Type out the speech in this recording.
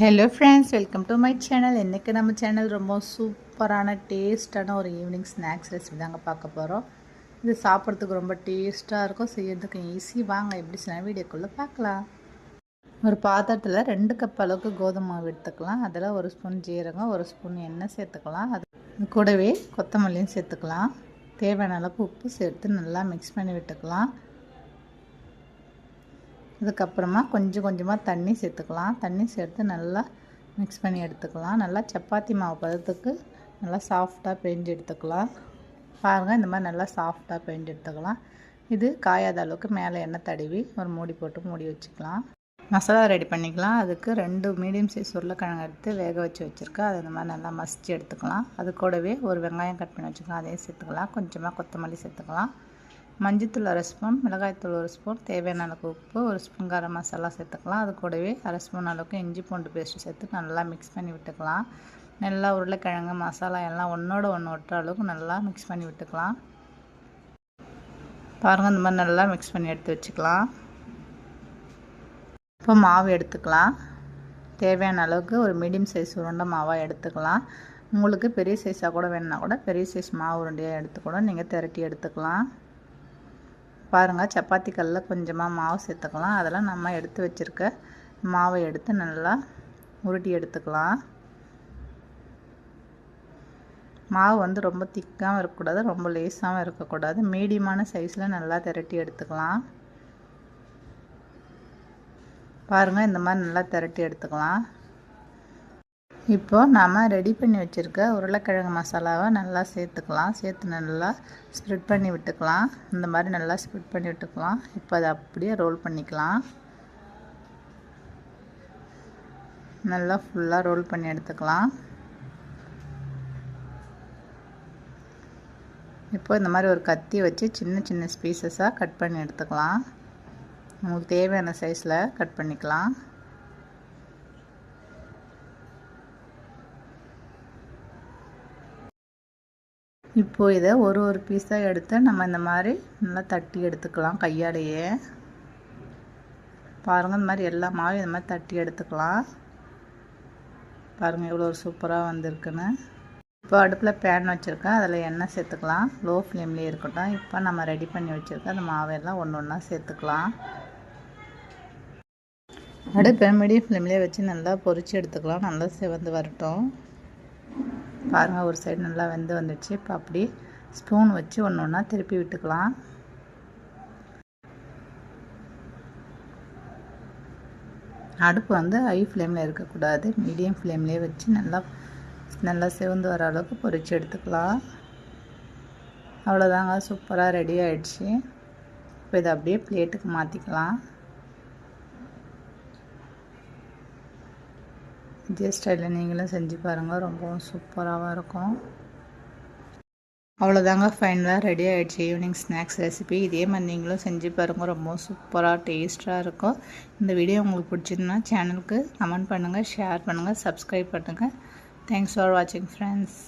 Hello friends welcome to my channel இன்றைக்கி நம்ம channel ரொம்ப சூப்பரான டேஸ்டான ஒரு ஈவினிங் ஸ்நாக்ஸ் ரெசிபி தாங்க பார்க்க போகிறோம் இது சாப்பிட்றதுக்கு ரொம்ப டேஸ்ட்டாக இருக்கும். செய்யறதுக்கு ஈஸி வாங்க எப்படி சொன்னால் வீடியோக்குள்ளே பார்க்கலாம். ஒரு பாத்திரத்தில் ரெண்டு கப் அளவுக்கு கோதுமை மாவு எடுத்துக்கலாம். அதில் ஒரு ஸ்பூன் ஜீரகம் ஒரு ஸ்பூன் எண்ணெய் சேர்த்துக்கலாம். அது கூடவே கொத்தமல்லியும் சேர்த்துக்கலாம். தேவையான அளவுக்கு உப்பு சேர்த்து நல்லா மிக்ஸ் பண்ணி விட்டுக்கலாம். அதுக்கப்புறமா கொஞ்சம் கொஞ்சமாக தண்ணி சேர்த்துக்கலாம். தண்ணி சேர்த்து நல்லா மிக்ஸ் பண்ணி எடுத்துக்கலாம். நல்லா சப்பாத்தி மாவு பதத்துக்கு நல்லா சாஃப்டாக பெஞ்சு எடுத்துக்கலாம். பாருங்கள் இந்த மாதிரி நல்லா சாஃப்டாக பெஞ்சு எடுத்துக்கலாம். இது காயாத அளவுக்கு மேலே எண்ணெய் தடவி ஒரு மூடி போட்டு மூடி வச்சுக்கலாம். மசாலா ரெடி பண்ணிக்கலாம். அதுக்கு ரெண்டு மீடியம் சைஸ் உருளைக்கிழங்கு எடுத்து வேக வச்சு வச்சுருக்கேன். அது இந்த மாதிரி நல்லா மசித்து எடுத்துக்கலாம். அது கூடவே ஒரு வெங்காயம் கட் பண்ணி வச்சுக்கலாம். அதையும் சேர்த்துக்கலாம். கொஞ்சமாக கொத்தமல்லி சேர்த்துக்கலாம். மஞ்சத்தூள் அரை ஸ்பூன் மிளகாய்த்தூள் ஒரு ஸ்பூன் தேவையான அளவுக்கு உப்பு ஒரு ஸ்பூன் கரம் மசாலா சேர்த்துக்கலாம். அது கூடவே அரை ஸ்பூன் அளவுக்கு இஞ்சி பூண்டு பேஸ்ட்டு சேர்த்து நல்லா மிக்ஸ் பண்ணி விட்டுக்கலாம். நல்லா உருளைக்கிழங்கு மசாலா எல்லாம் ஒன்றோட ஒன்று ஒட்டுற அளவுக்கு நல்லா மிக்ஸ் பண்ணி விட்டுக்கலாம். பாருங்கள் இந்த மாதிரி நல்லா மிக்ஸ் பண்ணி எடுத்து வச்சுக்கலாம். இப்போ மாவு எடுத்துக்கலாம். தேவையான அளவுக்கு ஒரு மீடியம் சைஸ் உருண்டை மாவாக எடுத்துக்கலாம். உங்களுக்கு பெரிய சைஸாக கூட வேணுன்னா கூட பெரிய சைஸ் மாவு உருண்டையாக எடுத்து கூட நீங்கள் திரட்டி எடுத்துக்கலாம். பாருங்கள் சப்பாத்தி கல்லில் கொஞ்சமாக மாவு சேர்த்துக்கலாம். அதெல்லாம் நம்ம எடுத்து வச்சுருக்க மாவை எடுத்து நல்லா உருட்டி எடுத்துக்கலாம். மாவு வந்து ரொம்ப திக்காகவும் இருக்கக்கூடாது ரொம்ப லேஸாகவும் இருக்கக்கூடாது. மீடியமான சைஸில் நல்லா திரட்டி எடுத்துக்கலாம். பாருங்கள் இந்த மாதிரி நல்லா திரட்டி எடுத்துக்கலாம். இப்போது நாம் ரெடி பண்ணி வச்சுருக்க உருளைக்கிழங்கு மசாலாவை நல்லா சேர்த்துக்கலாம். சேர்த்து நல்லா ஸ்ப்ரெட் பண்ணி விட்டுக்கலாம். இந்த மாதிரி நல்லா ஸ்ப்ரெட் பண்ணி விட்டுக்கலாம். இப்போ அதை அப்படியே ரோல் பண்ணிக்கலாம். நல்லா ஃபுல்லாக ரோல் பண்ணி எடுத்துக்கலாம். இப்போ இந்த மாதிரி ஒரு கத்தி வச்சு சின்ன சின்ன ஸ்பீசஸாக கட் பண்ணி எடுத்துக்கலாம். உங்களுக்கு தேவையான சைஸில் கட் பண்ணிக்கலாம். இப்போது இதை ஒரு ஒரு பீஸாக எடுத்து நம்ம இந்த மாதிரி நல்லா தட்டி எடுத்துக்கலாம் கையாலேயே. பாருங்கள் இந்த மாதிரி எல்லா மாவும் இந்த மாதிரி தட்டி எடுத்துக்கலாம். பாருங்கள் எவ்வளோ ஒரு சூப்பராக வந்திருக்குன்னு. இப்போ அடுப்பில் பேன் வச்சுருக்கேன். அதில் எண்ணெய் சேர்த்துக்கலாம். லோ ஃப்ளேம்லேயே இருக்கட்டும். இப்போ நம்ம ரெடி பண்ணி வச்சுருக்கோம் அந்த மாவையெல்லாம் ஒன்று ஒன்றா சேர்த்துக்கலாம். அடுப்பை மீடியம் ஃப்ளேம்லேயே வச்சு நல்லா பொறிச்சு எடுத்துக்கலாம். நல்லா சிவந்து வரட்டும். பாருங்கள் ஒரு சைடு நல்லா வெந்து வந்துடுச்சு. இப்போ அப்படி ஸ்பூன் வச்சு ஒன்று ஒன்றா திருப்பி விட்டுக்கலாம். அடுப்பு வந்து ஹை ஃப்ளேமில் இருக்கக்கூடாது. மீடியம் ஃப்ளேம்லேயே வச்சு நல்லா நல்லா சிவந்து வர அளவுக்கு பொறிச்சு எடுத்துக்கலாம். அவ்வளோதாங்க சூப்பராக ரெடி ஆகிடுச்சு இப்போ இதை அப்படியே பிளேட்டுக்கு மாற்றிக்கலாம் இதே ஸ்டைலில் நீங்களும் செஞ்சு பாருங்கள் ரொம்பவும் சூப்பராகவும் இருக்கும். அவ்வளோதாங்க ஃபைனலாக ரெடி ஆகிடுச்சு ஈவினிங் ஸ்நாக்ஸ் ரெசிபி இதே மாதிரி நீங்களும் செஞ்சு பாருங்கள் ரொம்பவும் சூப்பராக டேஸ்ட்டாக இருக்கும். இந்த வீடியோ உங்களுக்கு பிடிச்சிருந்தா சேனலுக்கு கமெண்ட் பண்ணுங்கள் ஷேர் பண்ணுங்கள் சப்ஸ்கிரைப் பண்ணுங்கள் தேங்க்ஸ் ஃபார் வாட்சிங் ஃப்ரெண்ட்ஸ்